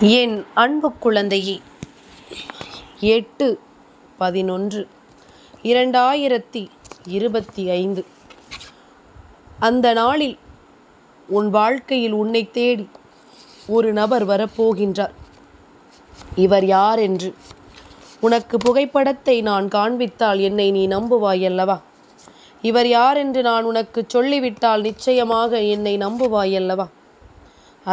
என் அன்பு குழந்தையே. எட்டு பதினொன்று இரண்டாயிரத்தி இருபத்தி ஐந்து அந்த நாளில் உன் வாழ்க்கையில் உன்னை தேடி ஒரு நபர் வரப்போகின்றார். இவர் யார் என்று உனக்கு புகைப்படத்தை நான் காண்பித்தால் என்னை நீ நம்புவாய் அல்லவா? இவர் யார் என்று நான் உனக்கு சொல்லிவிட்டால் நிச்சயமாக என்னை நம்புவாய் அல்லவா?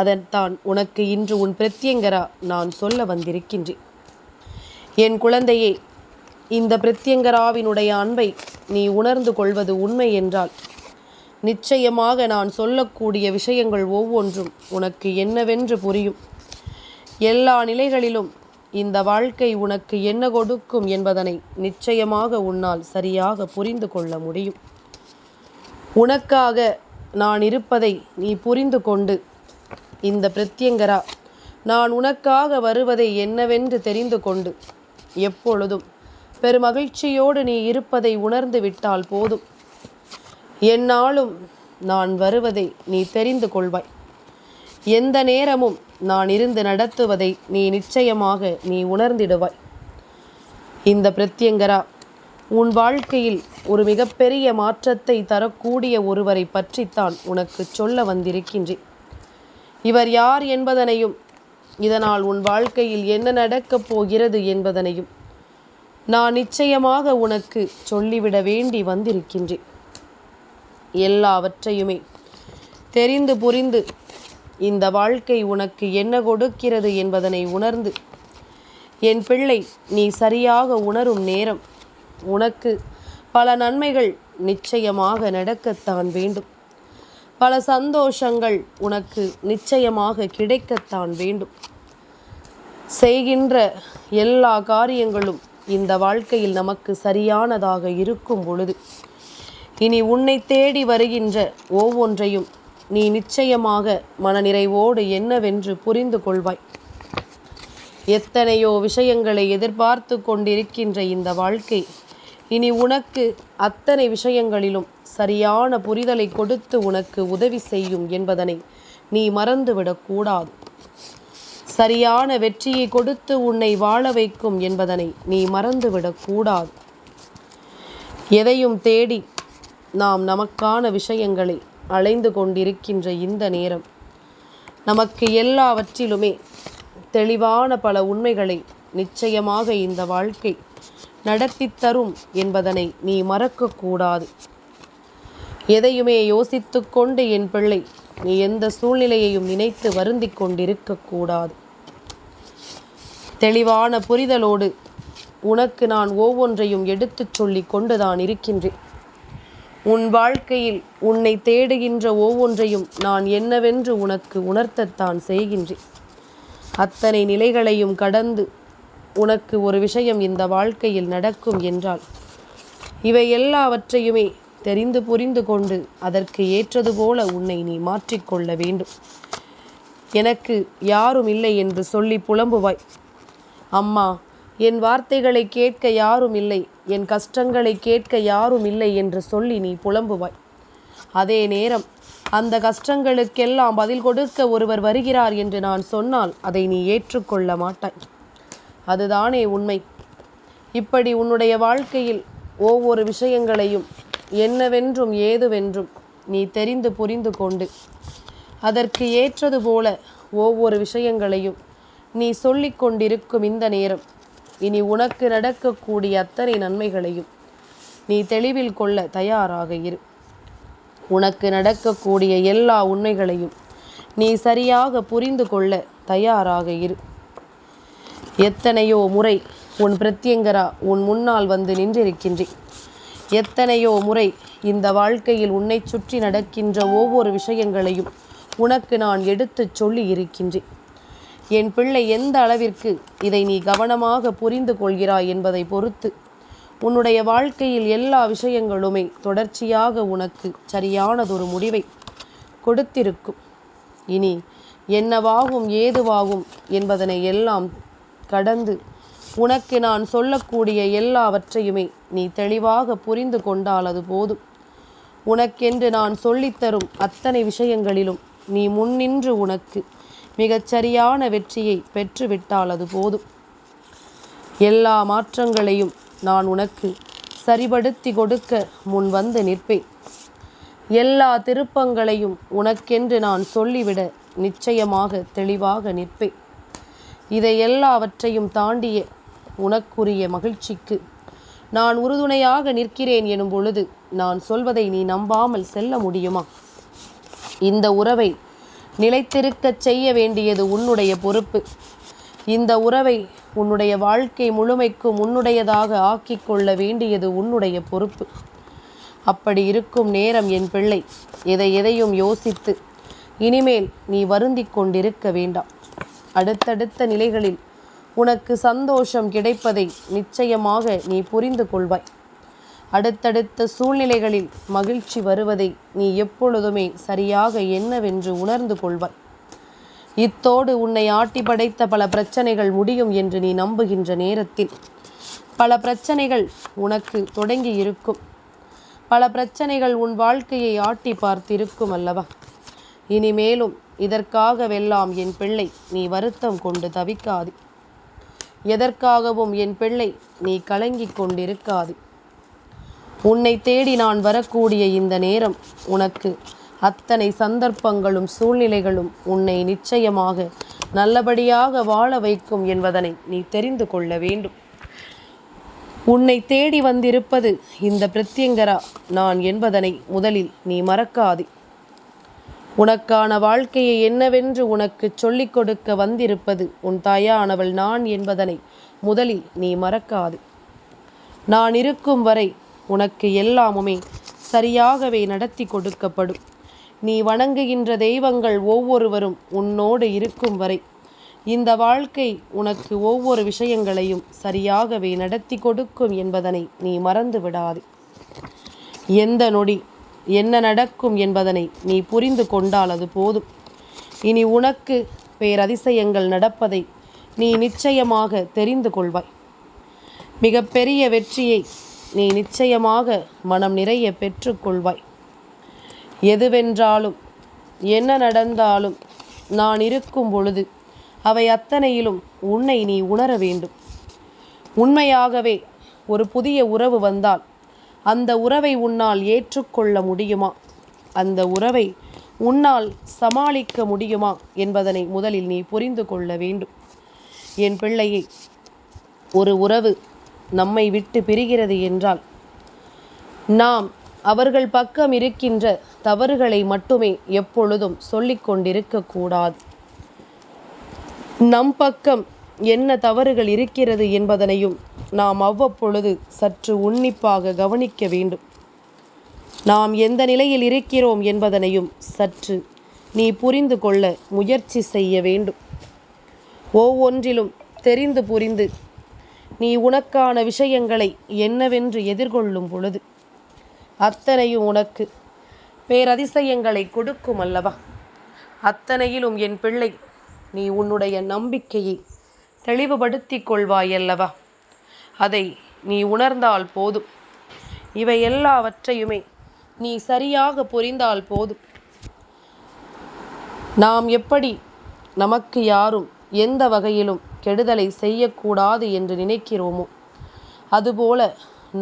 அதன்தான் உனக்கு இன்று உன் பிரத்யங்கரா நான் சொல்ல வந்திருக்கின்றேன். என் குழந்தையே இந்த பிரத்யங்கராவினுடைய அன்பை நீ உணர்ந்து கொள்வது உண்மை என்றால் நிச்சயமாக நான் சொல்லக்கூடிய விஷயங்கள் ஒவ்வொன்றும் உனக்கு என்னவென்று புரியும். எல்லா நிலைகளிலும் இந்த வாழ்க்கை உனக்கு என்ன கொடுக்கும் என்பதனை நிச்சயமாக உன்னால் சரியாக புரிந்து கொள்ள முடியும். உனக்காக நான் இருப்பதை நீ புரிந்து கொண்டு இந்த பிரத்யங்கரா நான் உனக்காக வருவதை என்னவென்று தெரிந்து கொண்டு எப்பொழுதும் பெருமகிழ்ச்சியோடு நீ இருப்பதை உணர்ந்து விட்டால் போதும். என்னாலும் நான் வருவதை நீ தெரிந்து கொள்வாய். எந்த நேரமும் நான் இருந்து நடத்துவதை நீ நிச்சயமாக நீ உணர்ந்திடுவாய். இந்த பிரத்யங்கரா உன் வாழ்க்கையில் ஒரு மிகப்பெரிய மாற்றத்தை தரக்கூடிய ஒருவரை பற்றித்தான் உனக்கு சொல்ல வந்திருக்கின்றேன். இவர் யார் என்பதனையும் இதனால் உன் வாழ்க்கையில் என்ன நடக்கப் போகிறது என்பதனையும் நான் நிச்சயமாக உனக்கு சொல்லிவிட வேண்டி வந்திருக்கின்றேன். எல்லாவற்றையுமே தெரிந்து புரிந்து இந்த வாழ்க்கை உனக்கு என்ன கொடுக்கிறது என்பதனை உணர்ந்து என் பிள்ளை நீ சரியாக உணரும் நேரம் உனக்கு பல நன்மைகள் நிச்சயமாக நடக்கத்தான் வேண்டும். பல சந்தோஷங்கள் உனக்கு நிச்சயமாக கிடைக்கத்தான் வேண்டும். செய்கின்ற எல்லா காரியங்களும் இந்த வாழ்க்கையில் நமக்கு சரியானதாக இருக்கும் பொழுது இனி உன்னை தேடி வருகின்ற ஒவ்வொன்றையும் நீ நிச்சயமாக மனநிறைவோடு என்னவென்று புரிந்து கொள்வாய். எத்தனையோ விஷயங்களை எதிர்பார்த்து கொண்டிருக்கின்ற இந்த வாழ்க்கை இனி உனக்கு அத்தனை விஷயங்களிலும் சரியான புரிதலை கொடுத்து உனக்கு உதவி செய்யும் என்பதனை நீ மறந்துவிடக்கூடாது சரியான வெற்றியை கொடுத்து உன்னை வாழ வைக்கும் என்பதனை நீ மறந்துவிடக்கூடாது எதையும் தேடி நாம் நமக்கான விஷயங்களை அலைந்து கொண்டிருக்கின்ற இந்த நேரம் நமக்கு எல்லாவற்றிலுமே தெளிவான பல உண்மைகளை நிச்சயமாக இந்த வாழ்க்கை நடத்தி தரும் என்பதனை நீ மறக்கக்கூடாது. எதையுமே யோசித்து கொண்டு என் பிள்ளை நீ எந்த சூழ்நிலையையும் நினைத்து வருந்தி கொண்டிருக்கக்கூடாது. தெளிவான புரிதலோடு உனக்கு நான் ஒவ்வொன்றையும் எடுத்துச் சொல்லி கொண்டுதான் இருக்கின்றேன். உன் வாழ்க்கையில் உன்னை தேடுகின்ற ஒவ்வொன்றையும் நான் என்னவென்று உனக்கு உணர்த்தத்தான் செய்கின்றேன். அத்தனை நிலைகளையும் கடந்து உனக்கு ஒரு விஷயம் இந்த வாழ்க்கையில் நடக்கும் என்றால் இவை எல்லாவற்றையுமே தெரிந்து புரிந்து கொண்டு அதற்கு ஏற்றது போல உன்னை நீ மாற்றிக்கொள்ள வேண்டும். எனக்கு யாரும் இல்லை என்று சொல்லி புலம்புவாய். அம்மா என் வார்த்தைகளை கேட்க யாரும் இல்லை என் கஷ்டங்களை கேட்க யாரும் இல்லை என்று சொல்லி நீ புலம்புவாய். அதே நேரம் அந்த கஷ்டங்களுக்கெல்லாம் பதில் கொடுக்க ஒருவர் வருகிறார் என்று நான் சொன்னால் அதை நீ ஏற்றுக்கொள்ள மாட்டாய். அதுதானே உண்மை. இப்படி உன்னுடைய வாழ்க்கையில் ஒவ்வொரு விஷயங்களையும் என்னவென்றும் ஏதுவென்றும் நீ தெரிந்து புரிந்து கொண்டு அதற்கு ஏற்றது போல ஒவ்வொரு விஷயங்களையும் நீ சொல்லிக் கொண்டிருக்கும் இந்த நேரம். இனி உனக்கு நடக்கக்கூடிய அத்தனை நன்மைகளையும் நீ தெளிவில் கொள்ள தயாராக இரு. உனக்கு நடக்கக்கூடிய எல்லா உண்மைகளையும் நீ சரியாக புரிந்து கொள்ள தயாராக இரு. எத்தனையோ முறை உன் பிரத்யங்கரா உன் முன்னால் வந்து நின்றிருக்கின்றேன். எத்தனையோ முறை இந்த வாழ்க்கையில் உன்னை சுற்றி நடக்கின்ற ஒவ்வொரு விஷயங்களையும் உனக்கு நான் எடுத்துச் சொல்லி இருக்கின்றேன் என் பிள்ளை எந்த அளவிற்கு இதை நீ கவனமாக புரிந்து கொள்கிறாய் என்பதை பொறுத்து உன்னுடைய வாழ்க்கையில் எல்லா விஷயங்களுமே தொடர்ச்சியாக உனக்கு சரியானதொரு முடிவை கொடுத்திருக்கும். இனி என்னவாகும் ஏதுவாகும் என்பதனை எல்லாம் கடந்து. உனக்கு நான் சொல்லக்கூடிய எல்லாவற்றையுமே நீ தெளிவாக புரிந்து கொண்டால் அது போதும். உனக்கென்று நான் சொல்லித்தரும் அத்தனை விஷயங்களிலும் நீ முன்னின்று உனக்கு மிகச்சரியான வெற்றியை பெற்றுவிட்டால் அது போதும். எல்லா மாற்றங்களையும் நான் உனக்கு சரிபடுத்தி கொடுக்க முன் வந்து நிற்பேன். எல்லா திருப்பங்களையும் உனக்கென்று நான் சொல்லிவிட நிச்சயமாக தெளிவாக நிற்பேன். இதை எல்லாவற்றையும் தாண்டிய உனக்குரிய மகிழ்ச்சிக்கு. நான் உறுதுணையாக நிற்கிறேன் எனும் பொழுது நான் சொல்வதை நீ நம்பாமல் செல்ல முடியுமா? இந்த உறவை நிலைத்திருக்கச் செய்ய வேண்டியது உன்னுடைய பொறுப்பு. இந்த உறவை உன்னுடைய வாழ்க்கை முழுமைக்கும் உன்னுடையதாக ஆக்கிக் கொள்ள வேண்டியது உன்னுடைய பொறுப்பு. அப்படி இருக்கும் நேரம் என் பிள்ளை எதை எதையும் யோசித்து இனிமேல் நீ வருந்திக் கொண்டிருக்க வேண்டாம். அடுத்தடுத்த நிலைகளில் உனக்கு சந்தோஷம் கிடைப்பதை நிச்சயமாக நீ புரிந்து கொள்வாய். அடுத்தடுத்த சூழ்நிலைகளில் மகிழ்ச்சி வருவதை நீ எப்பொழுதுமே சரியாக என்னவென்று உணர்ந்து கொள்வாய். இத்தோடு உன்னை ஆட்டி படைத்த பல பிரச்சனைகள் முடியும் என்று நீ நம்புகின்ற நேரத்தில் பல பிரச்சனைகள் உனக்கு தொடங்கி இருக்கும். பல பிரச்சனைகள் உன் வாழ்க்கையை ஆட்டி பார்த்திருக்கும் அல்லவா? இனிமேலும் இதற்காகவெல்லாம் என் பிள்ளை நீ வருத்தம் கொண்டு தவிக்காது. எதற்காகவும் என் பிள்ளை நீ கலங்கிக் கொண்டிருக்காது. உன்னை தேடி நான் வரக்கூடிய இந்த நேரம் உனக்கு அத்தனை சந்தர்ப்பங்களும் சூழ்நிலைகளும் உன்னை நிச்சயமாக நல்லபடியாக வாழ வைக்கும் என்பதனை நீ தெரிந்து கொள்ள வேண்டும். உன்னை தேடி வந்திருப்பது இந்த பிரத்யங்கரா நான் என்பதனை முதலில் நீ மறக்காதே. உனக்கான வாழ்க்கையை என்னவென்று உனக்கு சொல்லிக் கொடுக்க வந்திருப்பது உன் தாயானவள் நான் என்பதனை முதலில் நீ மறக்காது. நான் இருக்கும் வரை உனக்கு எல்லாமுமே சரியாகவே நடத்தி கொடுக்கப்படும். நீ வணங்குகின்ற தெய்வங்கள் ஒவ்வொருவரும் உன்னோடு இருக்கும் வரை இந்த வாழ்க்கை உனக்கு ஒவ்வொரு விஷயங்களையும் சரியாகவே நடத்தி கொடுக்கும் என்பதனை நீ மறந்து விடாது எந்த நொடி என்ன நடக்கும் என்பதனை நீ புரிந்து கொண்டால் அது போதும். இனி உனக்கு பேரதிசயங்கள் நடப்பதை நீ நிச்சயமாக தெரிந்து கொள்வாய். மிகப்பெரிய வெற்றியை நீ நிச்சயமாக மனம் நிறைய பெற்றுக்கொள்வாய் எதுவென்றாலும் என்ன நடந்தாலும் நான் இருக்கும் பொழுது அவை அத்தனையிலும் உன்னை நீ உணர வேண்டும். உண்மையாகவே ஒரு புதிய உறவு வந்தால் அந்த உறவை உன்னால் ஏற்றுக்கொள்ள முடியுமா? அந்த உறவை உன்னால் சமாளிக்க முடியுமா என்பதனை முதலில் நீ புரிந்து கொள்ள வேண்டும். என் பிள்ளையை ஒரு உறவு நம்மை விட்டு பிரிகிறது என்றால் நாம் அவர்கள் பக்கம் இருக்கின்ற தவறுகளை மட்டுமே எப்பொழுதும் சொல்லிக் கொண்டிருக்கக்கூடாது நம் பக்கம் என்ன தவறுகள் இருக்கிறது என்பதனையும் நாம் அவ்வப்பொழுது சற்று உன்னிப்பாக கவனிக்க வேண்டும். நாம் எந்த நிலையில் இருக்கிறோம் என்பதனையும் சற்று நீ புரிந்து கொள்ள முயற்சி செய்ய வேண்டும். ஒவ்வொன்றிலும் தெரிந்து புரிந்து நீ உனக்கான விஷயங்களை என்னவென்று எதிர்கொள்ளும் பொழுது அத்தனையும் உனக்கு பேரதிசயங்களை கொடுக்கும் அல்லவா? அத்தனையிலும் என் பிள்ளை நீ உன்னுடைய நம்பிக்கையை தெளிவுபடுத்திக் கொள்வாயல்லவா அதை நீ உணர்ந்தால் போதும். இவை எல்லாவற்றையுமே நீ சரியாக புரிந்தால் போதும். நாம் எப்படி நமக்கு யாரும் எந்த வகையிலும் கெடுதலை செய்யக்கூடாது என்று நினைக்கிறோமோ அதுபோல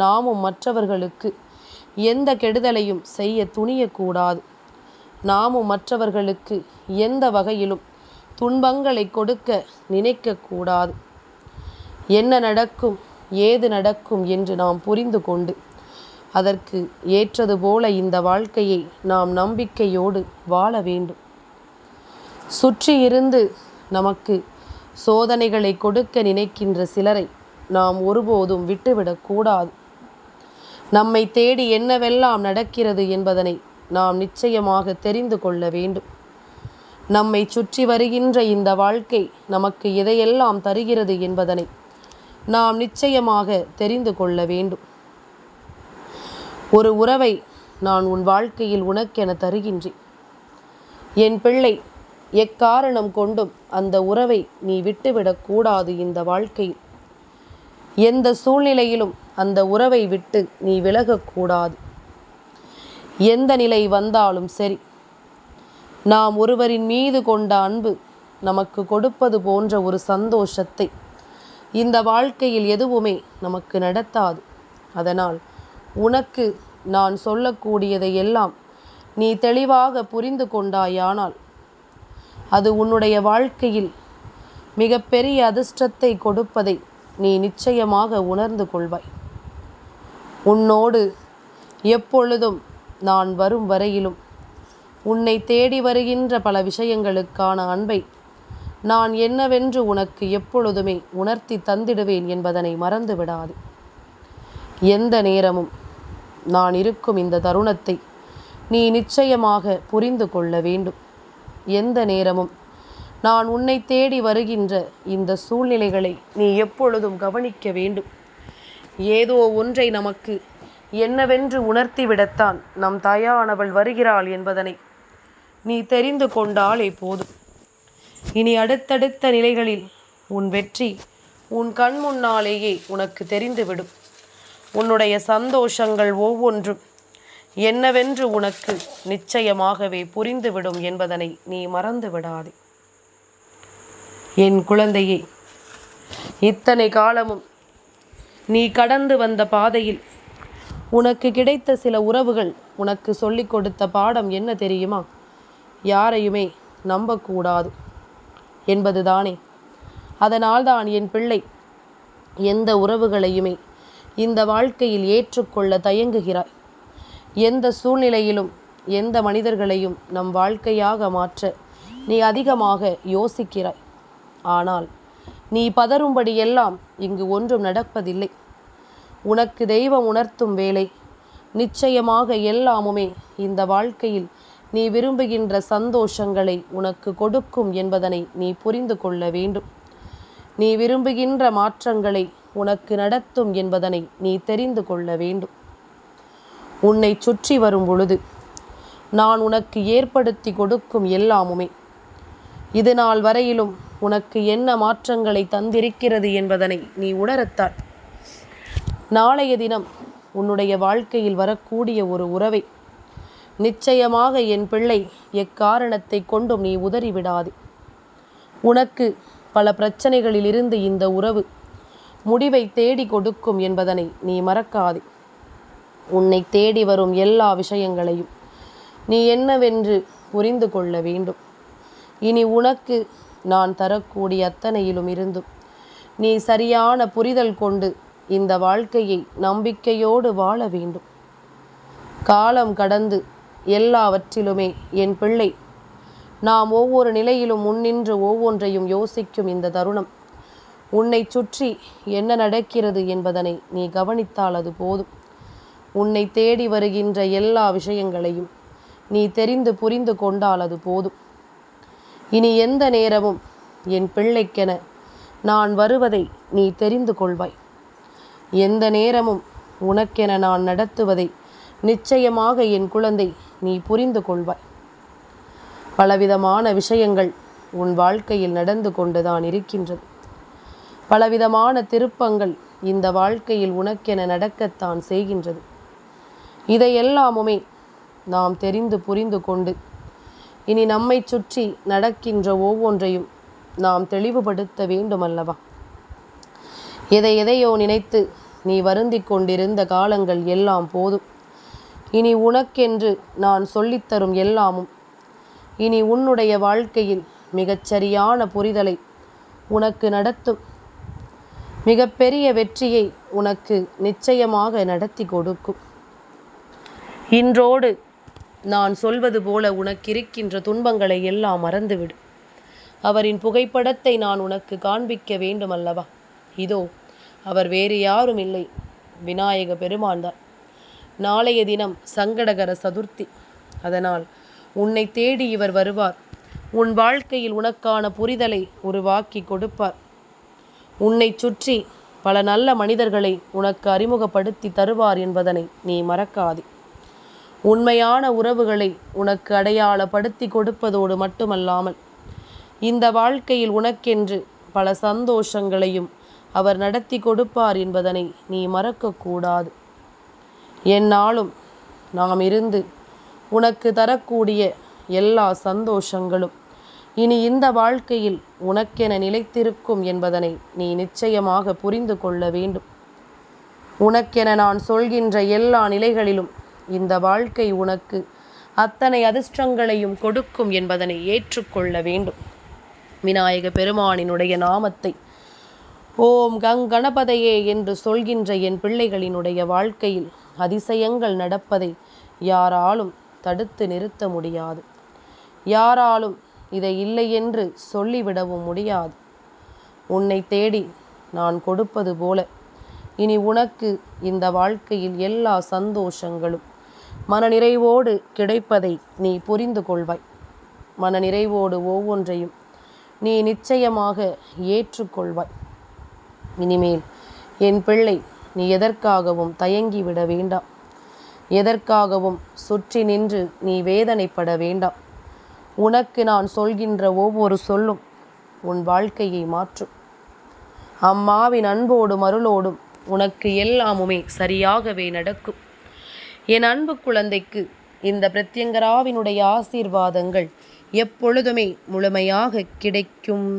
நாமும் மற்றவர்களுக்கு எந்த கெடுதலையும் செய்ய துணியக்கூடாது. நாமும் மற்றவர்களுக்கு எந்த வகையிலும் துன்பங்களை கொடுக்க நினைக்கக்கூடாது. என்ன நடக்கும் ஏது நடக்கும் என்று நாம் புரிந்து கொண்டு அதற்கு ஏற்றது போல இந்த வாழ்க்கையை நாம் நம்பிக்கையோடு வாழ வேண்டும். சுற்றி இருந்து நமக்கு சோதனைகளை கொடுக்க நினைக்கின்ற சிலரை நாம் ஒருபோதும் விட்டுவிடக்கூடாது நம்மை தேடி என்னவெல்லாம் நடக்கிறது என்பதனை நாம் நிச்சயமாக தெரிந்து கொள்ள வேண்டும். நம்மை சுற்றி வருகின்ற இந்த வாழ்க்கை நமக்கு எதையெல்லாம் தருகிறது என்பதனை நாம் நிச்சயமாக தெரிந்து கொள்ள வேண்டும். ஒரு உறவை நான் உன் வாழ்க்கையில் உனக்கென தருகின்றேன். என் பிள்ளை எக்காரணம் கொண்டும் அந்த உறவை நீ விட்டுவிடக்கூடாது இந்த வாழ்க்கையில். எந்த சூழ்நிலையிலும் அந்த உறவை விட்டு நீ விலகக்கூடாது எந்த நிலை வந்தாலும் சரி நாம் ஒருவரின் மீது கொண்ட அன்பு நமக்கு கொடுப்பது போன்ற ஒரு சந்தோஷத்தை இந்த வாழ்க்கையில் எதுவுமே நமக்கு நடத்தாது. அதனால் உனக்கு நான் சொல்லக்கூடியதை எல்லாம் நீ தெளிவாக புரிந்து கொண்டாயானால் அது உன்னுடைய வாழ்க்கையில் மிகப்பெரிய அதிர்ஷ்டத்தை கொடுப்பதை நீ நிச்சயமாக உணர்ந்து கொள்வாய். உன்னோடு எப்பொழுதும் நான் வரும் வரையிலும் உன்னை தேடி வருகின்ற பல விஷயங்களுக்கான அன்பை நான் என்னவென்று உனக்கு எப்பொழுதுமே உணர்த்தி தந்திடுவேன் என்பதனை மறந்து விடாது எந்த நேரமும் நான் இருக்கும் இந்த தருணத்தை நீ நிச்சயமாக புரிந்து கொள்ள வேண்டும். எந்த நேரமும் நான் உன்னை தேடி வருகின்ற இந்த சூழ்நிலைகளை நீ எப்பொழுதும் கவனிக்க வேண்டும். ஏதோ ஒன்றை நமக்கு என்னவென்று உணர்த்திவிடத்தான் நம் தாயானவள் வருகிறாள் என்பதனை நீ தெரிந்து கொண்டாலே போதும். இனி அடுத்தடுத்த நிலைகளில் உன் வெற்றி உன் கண் முன்னாலேயே உனக்கு தெரிந்துவிடும். உன்னுடைய சந்தோஷங்கள் ஒவ்வொன்றும் என்னவென்று உனக்கு நிச்சயமாகவே புரிந்துவிடும் என்பதனை நீ மறந்து விடாதே என் குழந்தையே இத்தனை காலமும் நீ கடந்து வந்த பாதையில் உனக்கு கிடைத்த சில உறவுகள் உனக்கு சொல்லிக் கொடுத்த பாடம் என்ன தெரியுமா? யாரையுமே நம்பக்கூடாது என்பதுதானே. அதனால்தான் என் பிள்ளை எந்த உறவுகளையுமே இந்த வாழ்க்கையில் ஏற்றுக்கொள்ள தயங்குகிறாய். எந்த சூழ்நிலையிலும் எந்த மனிதர்களையும் நம் வாழ்க்கையாக மாற்ற நீ அதிகமாக யோசிக்கிறாய். ஆனால் நீ பதறும்படியெல்லாம் இங்கு ஒன்றும் நடப்பதில்லை. உனக்கு தெய்வம் உணர்த்தும் வேலை நிச்சயமாக எல்லாமுமே இந்த வாழ்க்கையில் நீ விரும்புகின்ற சந்தோஷங்களை உனக்கு கொடுக்கும் என்பதனை நீ புரிந்து கொள்ள வேண்டும். நீ விரும்புகின்ற மாற்றங்களை உனக்கு நடத்தும் என்பதனை நீ தெரிந்து கொள்ள வேண்டும். உன்னை சுற்றி வரும் பொழுது நான் உனக்கு ஏற்படுத்தி கொடுக்கும் எல்லாமுமே. இது நாள் வரையிலும் உனக்கு என்ன மாற்றங்களை தந்திருக்கிறது என்பதனை நீ உணரத்தாள் நாளைய தினம் உன்னுடைய வாழ்க்கையில் வரக்கூடிய ஒரு உறவை நிச்சயமாக என் பிள்ளை எக்காரணத்தை கொண்டும் நீ உதறிவிடாது. உனக்கு பல பிரச்சனைகளிலிருந்து இந்த உறவு முடிவை தேடி கொடுக்கும் என்பதனை நீ மறக்காது. உன்னை தேடி வரும் எல்லா விஷயங்களையும் நீ என்னவென்று புரிந்து கொள்ள வேண்டும். இனி உனக்கு நான் தரக்கூடிய அத்தனையிலும் இருந்தும் நீ சரியான புரிதல் கொண்டு இந்த வாழ்க்கையை நம்பிக்கையோடு வாழ வேண்டும். காலம் கடந்து எல்லாவற்றிலுமே என் பிள்ளை. நாம் ஒவ்வொரு நிலையிலும் முன்னின்று ஒவ்வொன்றையும் யோசிக்கும் இந்த தருணம். உன்னை சுற்றி என்ன நடக்கிறது என்பதனை நீ கவனித்தால் அது போதும். உன்னை தேடி வருகின்ற எல்லா விஷயங்களையும் நீ தெரிந்து புரிந்து கொண்டால் அது போதும். இனி எந்த நேரமும் என் பிள்ளைக்கென நான் வருவதை நீ தெரிந்து கொள்வாய். எந்த நேரமும் உனக்கென நான் நடத்துவதை நிச்சயமாக என் குழந்தை நீ புரிந்து கொள்வாய். பலவிதமான விஷயங்கள் உன் வாழ்க்கையில் நடந்து கொண்டுதான் இருக்கின்றது. பலவிதமான திருப்பங்கள் இந்த வாழ்க்கையில் உனக்கென நடக்கத்தான் செய்கின்றது. இதையெல்லாமுமே நாம் தெரிந்து புரிந்து கொண்டு இனி நம்மை சுற்றி நடக்கின்ற ஒவ்வொன்றையும் நாம் தெளிவுபடுத்த வேண்டுமல்லவா? எதை எதையோ நினைத்து நீ வருந்தி கொண்டிருந்த காலங்கள் எல்லாம் போதும். இனி உனக்கென்று நான் சொல்லித்தரும் எல்லாமும். இனி உன்னுடைய வாழ்க்கையில் மிகச்சரியான புரிதலை உனக்கு நடத்தும். மிகப்பெரிய வெற்றியை உனக்கு நிச்சயமாக நடத்தி கொடுக்கும். இன்றோடு நான் சொல்வது போல உனக்கிருக்கின்ற துன்பங்களை எல்லாம் மறந்துவிடு. அவரின் புகைப்படத்தை நான் உனக்கு காண்பிக்க வேண்டும் அல்லவா இதோ அவர் வேறு யாரும் இல்லை. விநாயக பெருமான்தான். நாளைய தினம் சங்கடகர சதுர்த்தி. அதனால் உன்னை தேடி இவர் வருவார். உன் வாழ்க்கையில் உனக்கான புரிதலை உருவாக்கி கொடுப்பார். உன்னை சுற்றி பல நல்ல மனிதர்களை உனக்கு அறிமுகப்படுத்தி தருவார் என்பதனை நீ மறக்காதே. உண்மையான உறவுகளை உனக்கு அடையாளப்படுத்தி கொடுப்பதோடு மட்டுமல்லாமல் இந்த வாழ்க்கையில் உனக்கென்று பல சந்தோஷங்களையும் அவர் நடத்தி கொடுப்பார் என்பதனை நீ மறக்கக்கூடாது. என்னாலும் நாம் இருந்து உனக்கு தரக்கூடிய எல்லா சந்தோஷங்களும் இனி இந்த வாழ்க்கையில் உனக்கென நிலைத்திருக்கும் என்பதனை நீ நிச்சயமாக புரிந்து கொள்ள வேண்டும். உனக்கென நான் சொல்கின்ற எல்லா நிலைகளிலும் இந்த வாழ்க்கை உனக்கு அத்தனை அதிர்ஷ்டங்களையும் கொடுக்கும் என்பதனை ஏற்றுக்கொள்ள வேண்டும். விநாயக பெருமானினுடைய நாமத்தை ஓம் கங் கணபதையே என்று சொல்கின்ற என் பிள்ளைகளினுடைய வாழ்க்கையில் அதிசயங்கள் நடப்பதை யாராலும் தடுத்து நிறுத்த முடியாது. யாராலும் இதை இல்லை என்று சொல்லிவிடவும் முடியாது. உன்னை தேடி நான் கொடுப்பது போல. இனி உனக்கு இந்த வாழ்க்கையில் எல்லா சந்தோஷங்களும் மனநிறைவோடு கிடைப்பதை நீ புரிந்து கொள்வாய். மனநிறைவோடு ஒவ்வொன்றையும் நீ நிச்சயமாக ஏற்றுக்கொள்வாய். இனிமேல் என் பிள்ளை நீ எதற்காகவும் தயங்கிவிட வேண்டாம். எதற்காகவும் சுற்றி நின்று நீ வேதனைப்பட வேண்டாம். உனக்கு நான் சொல்கின்ற ஒவ்வொரு சொல்லும் உன் வாழ்க்கையை மாற்றும். அம்மாவின் அன்போடும் அருளோடும் உனக்கு எல்லாமுமே சரியாகவே நடக்கும். என் அன்பு குழந்தைக்கு இந்த பிரத்யங்கராவினுடைய ஆசீர்வாதங்கள் எப்பொழுதுமே முழுமையாக கிடைக்கும்.